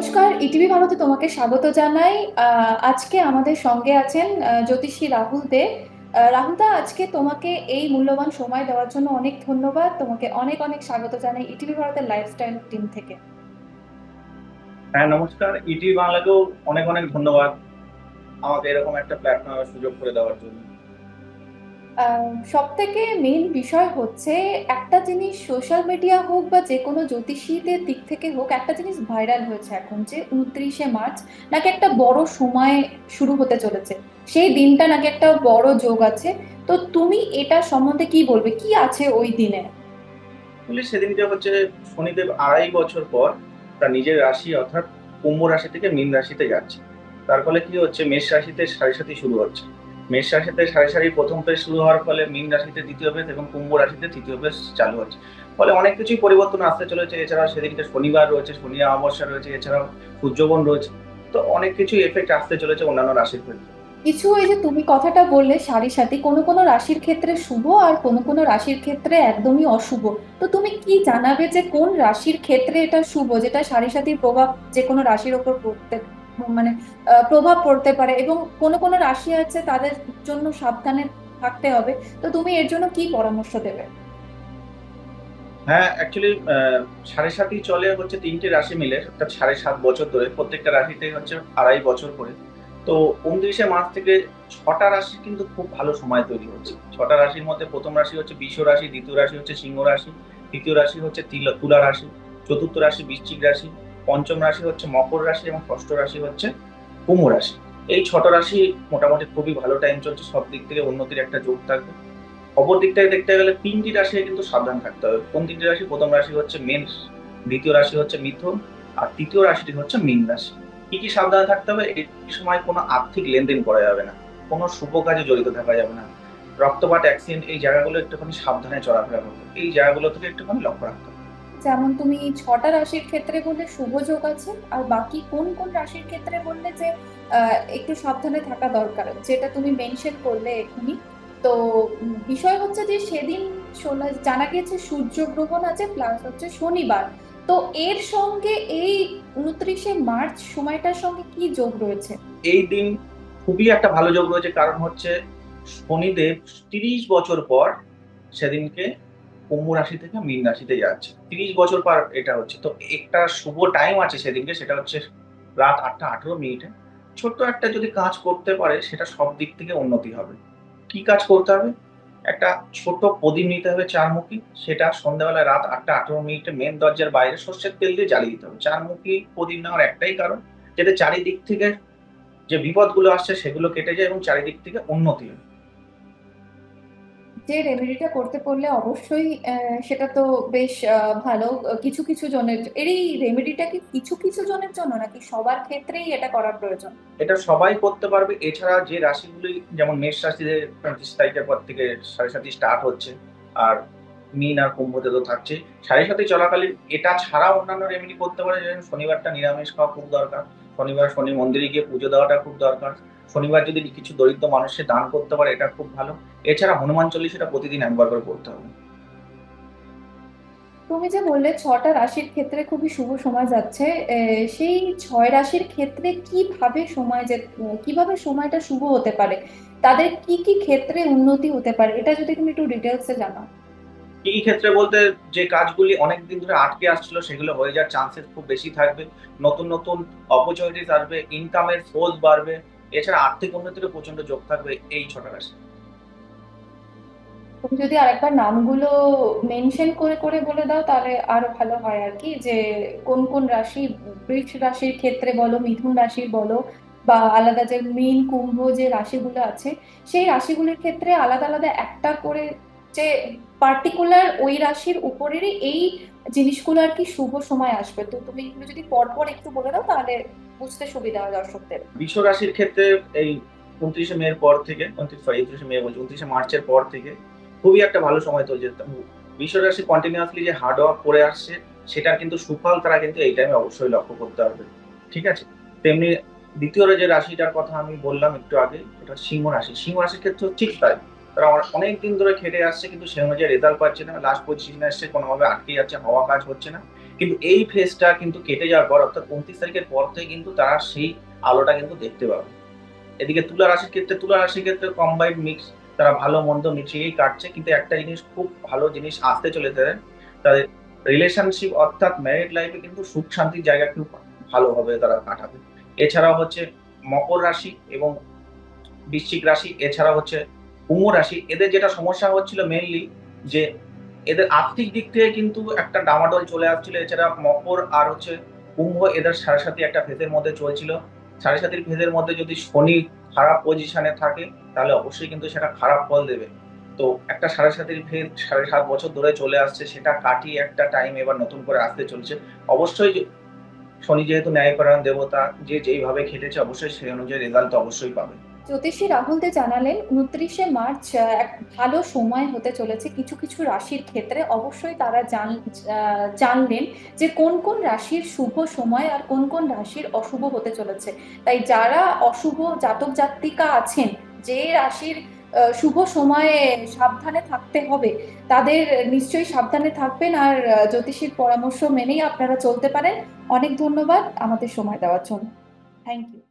নমস্কার, ইটিভি ভারতে তোমাকে স্বাগত জানাই। আজকে আমাদের সঙ্গে আছেন জ্যোতিষী রাহুল দে। রাহুল দা, আজকে তোমাকে এই মূল্যবান সময় দেওয়ার জন্য অনেক ধন্যবাদ। তোমাকে অনেক অনেক স্বাগত জানাই ইটিভি ভারতের লাইফস্টাইল টিম থেকে। হ্যাঁ নমস্কার। ইটি বাংলাকেও অনেক অনেক ধন্যবাদ আমাকে এরকম একটা প্ল্যাটফর্মের সুযোগ করে দেওয়ার জন্য। সব থেকে মেন বিষয় হচ্ছে একটা জিনিস সোশ্যাল মিডিয়া হোক বা যে কোনো জ্যোতিষীদের দিক থেকে হোক, একটা জিনিস ভাইরাল হয়েছে এখন যে উনত্রিশে মার্চ নাকি একটা বড় সময় শুরু হতে চলেছে। সেই দিনটা নাকি একটা বড় যোগ আছে। তো তুমি এটা সম্বন্ধে কি বলবে? কি আছে ওই দিনে? বলি সেদিনকে হচ্ছে শনিদেব আড়াই বছর পর তার নিজের রাশি অর্থাৎ কুম্ভ রাশি থেকে মীন রাশিতে যাচ্ছে। তার ফলে কি হচ্ছে? মেষ রাশিতে সাড়ে সাথী শুরু হচ্ছে। মেষ রাশিতে সাড়ে সারি প্রথম পেজ শুরু হওয়ার ফলে মীন রাশিতে দ্বিতীয় পেজ এবং কুম্ভ রাশিতে তৃতীয় পেজ চালু হচ্ছে। ফলে অনেক কিছুই পরিবর্তন আসতে চলেছে। এছাড়াও সেদিনকে শনিবার রয়েছে, শনি অমাবস্যা রয়েছে, এছাড়াও সূর্যগ্রহণ রয়েছে। তো অনেক কিছুই এফেক্ট আসতে চলেছে অন্যান্য রাশির ক্ষেত্রে। কিছু এই যে তুমি কথাটা বললে, সারি সাথী, কোনো কোনো রাশির ক্ষেত্রে শুভ আর কোনো কোনো রাশির ক্ষেত্রে একদমই অশুভ। তো তুমি কি জানাবে যে কোন রাশির ক্ষেত্রে এটা শুভ, যেটা সারি সাথীর প্রভাব যে কোনো রাশির ওপর পড়তে মানে প্রভাব পড়তে পারে এবং কোনো কোনো রাশি আছে তাদের জন্য সাবধানে থাকতে হবে। তো তুমি এর জন্য কি পরামর্শ দেবে? হ্যাঁ অ্যাকচুয়ালি সাড়ে সাতই চলে হচ্ছে তিনটে রাশি মিলে সাড়ে সাত বছর ধরে। প্রত্যেকটা রাশিতে হচ্ছে আড়াই বছর করে। তো উনত্রিশে মার্চ থেকে ছটা রাশি কিন্তু খুব ভালো সময় তৈরি হচ্ছে। ছটা রাশির মধ্যে প্রথম রাশি হচ্ছে বিশ্ব রাশি, দ্বিতীয় রাশি হচ্ছে সিংহ রাশি, তৃতীয় রাশি হচ্ছে তুলা রাশি, চতুর্থ রাশি বৃশ্চিক রাশি পঞ্চম রাশি হচ্ছে মকর রাশি এবং ষষ্ঠ রাশি হচ্ছে কুম্ভ রাশি। এই ছটা রাশি মোটামুটি খুবই ভালো টাইম চলছে, সব দিক থেকে উন্নতির একটা যোগ থাকবে। অপর দিক দেখতে গেলে তিনটি রাশি কিন্তু সাবধান থাকতে হবে। কোন তিনটি রাশি? প্রথম রাশি হচ্ছে মেন দ্বিতীয় রাশি হচ্ছে মিথুন, আর তৃতীয় রাশিটি হচ্ছে মীন রাশি। কি কি সাবধানে থাকতে হবে? এই সময় কোনো আর্থিক লেনদেন করা যাবে না, কোনো শুভ কাজে জড়িত থাকা যাবে না। রক্তপাত অ্যাক্সিডেন্ট এই জায়গাগুলো একটুখানি সাবধানে চলাফেরা করবে এই জায়গাগুলো থেকে একটুখানি লক্ষ্য রাখতে হবে। যেমন তুমি ছটা রাশির ক্ষেত্রে বললে শুভ যোগ আছে, আর বাকি কোন কোন রাশির ক্ষেত্রে বললে যে একটু সাবধানে থাকা দরকার, যেটা তুমি মেনশন করলে এখনই তো বিষয় হচ্ছে যে সেদিন শোনা- জানা গেছে সূর্যগ্রহণ আছে প্লাস হচ্ছে শনিবার। তো এর সঙ্গে এই উনত্রিশে মার্চ সময়টার সঙ্গে কি যোগ রয়েছে? এই দিন খুবই একটা ভালো যোগ রয়েছে, কারণ হচ্ছে শনিদেব তিরিশ বছর পর সেদিনকে কুম্ভ রাশি থেকে মীন রাশিতে যাচ্ছে। তিরিশ বছর পর এটা হচ্ছে। তো একটা শুভ টাইম আছে সেদিনকে, সেটা হচ্ছে রাত আটটা আঠেরো মিনিটে। ছোট্ট একটা যদি কাজ করতে পারে, সেটা সব দিক থেকে উন্নতি হবে। কি কাজ করতে হবে? একটা ছোট প্রদীপ নিতে হবে চারমুখী। সেটা সন্ধ্যাবেলা রাত আটটা আঠেরো মিনিটে মেন দরজার বাইরে সর্ষের তেল দিয়ে জ্বালিয়ে দিতে হবে। চারমুখী প্রদীপ নেওয়ার একটাই কারণ, যাতে চারিদিক থেকে যে বিপদগুলো আসছে সেগুলো কেটে যায় এবং চারিদিক থেকে উন্নতি হয়। যে রেমেডিটা করতে পারলে অবশ্যই সেটা তো বেশ ভালো। কিছু কিছু জনের এই রেমেডিটা কি কিছু কিছু জনের জন্য? নাকি সবার ক্ষেত্রেই এটা করা প্রয়োজন? এটা সবাই করতে পারবে। এছাড়া যে রাশিগুলি, যেমন মেষ রাশিদের পঁচিশ তারিখের পর থেকে সাড়ে সাথে স্টার্ট হচ্ছে, আর মিন আর কুম্ভতে তো থাকছে। সাড়ে সাথে চলাকালীন এটা ছাড়া অন্যান্য রেমেডি করতে পারে, যেমন শনিবারটা নিরামিষ খাওয়া খুব দরকার, শনিবার শনি মন্দিরে গিয়ে পুজো দেওয়াটা খুব দরকার, শনিবার যদি কিছু দরিদ্র মানুষকে দান করতে পারে, এটা খুব ভালো। এছাড়া হনুমান চল্লিশটা প্রতিদিন একবার করে পড়তে হবে। তুমি যে বললে ছটা রাশির ক্ষেত্রে খুবই শুভ সময় যাচ্ছে সেই ছয় রাশির ক্ষেত্রে কীভাবে সময় যে, কীভাবে সময়টা শুভ হতে পারে? তাদের কি কি ক্ষেত্রে উন্নতি হতে পারে? এটা যদি তুমি একটু ডিটেলসে জানাও। কি ক্ষেত্রে বলতে যে কাজগুলি অনেক দিন ধরে আটকে আসছিল, সেগুলো হয়ে যাওয়ার চান্সেস খুব বেশি থাকবে। নতুন নতুন অপরচুনিটিস আসবে ইনকামের সোর্স বাড়বে। এছাড়া আর্থিক উন্নতিরও প্রচণ্ড যোগ থাকবে এই ছটা রাশি। তুমি যদি আরেকবার নামগুলো মেনশন করে করে বলে দাও, তাহলে আরও ভালো হয় আর কি। যে কোন কোন রাশি, বৃষ রাশির ক্ষেত্রে বলো, মিথুন রাশির বলো, বা আলাদা যে মীন, কুম্ভ যে রাশিগুলো আছে, সেই রাশিগুলোর ক্ষেত্রে আলাদা আলাদা একটা করে যে পার্টিকুলার ওই রাশির উপরেরই এই জিনিসগুলো আর কি শুভ সময় আসবে। তো তুমি এগুলো যদি পরপর একটু বলে দাও, তাহলে বুঝতে সুবিধা হয় দর্শকদের। বিশ্ব রাশির ক্ষেত্রে এই উনত্রিশে মের পর থেকে, উনত্রিশে মে বলছি, উনত্রিশে মার্চের পর থেকে খুবই একটা ভালো সময় চলছে। বিশ্ব রাশি কন্টিনিউয়াসলি যে হার্ড ওয়ার্ক করে আসছে, সেটার কিন্তু সুফল তারা কিন্তু এই টাইমে অবশ্যই লক্ষ্য করতে হবে ঠিক আছে? তেমনি দ্বিতীয় যে রাশিটার কথা আমি বললাম একটু আগে এটা সিংহ রাশি। সিংহ রাশির ক্ষেত্রে ঠিক তাই। তারা অনেক দিন ধরে খেটে আসছে, কিন্তু সে অনুযায়ী রেজাল্ট পাচ্ছে না। লাস্ট পজিশনে আসছে কোনোভাবে আটকে যাচ্ছে, হওয়া কাজ হচ্ছে না। কিন্তু এই ফেজটা কিন্তু কেটে যাওয়ার পর, অর্থাৎ উনত্রিশ তারিখের পর থেকে কিন্তু তারা সেই আলোটা কিন্তু দেখতে পাবে। এদিকে তুলা রাশির ক্ষেত্রে, তুলা রাশির ক্ষেত্রে কম্বাইন্ড মিক্স তারা ভালো, মন্দ মিশিয়েই কাটছে। কিন্তু একটা জিনিস খুব ভালো জিনিস আসতে চলেছে, তাদের রিলেশনশিপ অর্থাৎ ম্যারিড লাইফে কিন্তু সুখ শান্তির জায়গা খুব ভালোভাবে তারা কাটাবে। এছাড়াও হচ্ছে মকর রাশি এবং বৃশ্চিক রাশি এছাড়া হচ্ছে কুম্ভ রাশি এদের যেটা সমস্যা হচ্ছিল মেনলি যে এদের আর্থিক দিক থেকে কিন্তু একটা ডামাডোল চলে আসছিল, এছাড়া মকর আর হচ্ছে কুম্ভ এদের সাড়ে সাথে একটা ফেজের মধ্যে চলছিল। সাড়ে সাতির ফেজের মধ্যে যদি শনি খারাপ পজিশনে থাকে, তাহলে অবশ্যই কিন্তু সেটা খারাপ ফল দেবে। তো একটা সাড়ে সাতির ফেজ সাড়ে সাত বছর ধরে চলে আসছে, সেটা কাটিয়ে একটা টাইম এবার নতুন করে আসতে চলছে। অবশ্যই শনি যেহেতু ন্যায়পরায়ণ দেবতা, যে যেইভাবে খেটেছে, অবশ্যই সেই অনুযায়ী রেজাল্ট অবশ্যই পাবে। জ্যোতিষী রাহুল দে জানালেন, উনত্রিশে মার্চ এক ভালো সময় হতে চলেছে। কিছু কিছু রাশির ক্ষেত্রে অবশ্যই তারা জান জানলেন যে কোন কোন রাশির শুভ সময় আর কোন কোন রাশির অশুভ হতে চলেছে। তাই যারা অশুভ জাতক জাতিকা আছেন, যে রাশির শুভ সময়ে সাবধানে থাকতে হবে, তাদের নিশ্চয়ই সাবধানে থাকবেন। আর জ্যোতিষীর পরামর্শ মেনেই আপনারা চলতে পারেন। অনেক ধন্যবাদ আমাদের সময় দেওয়ার জন্য। Thank you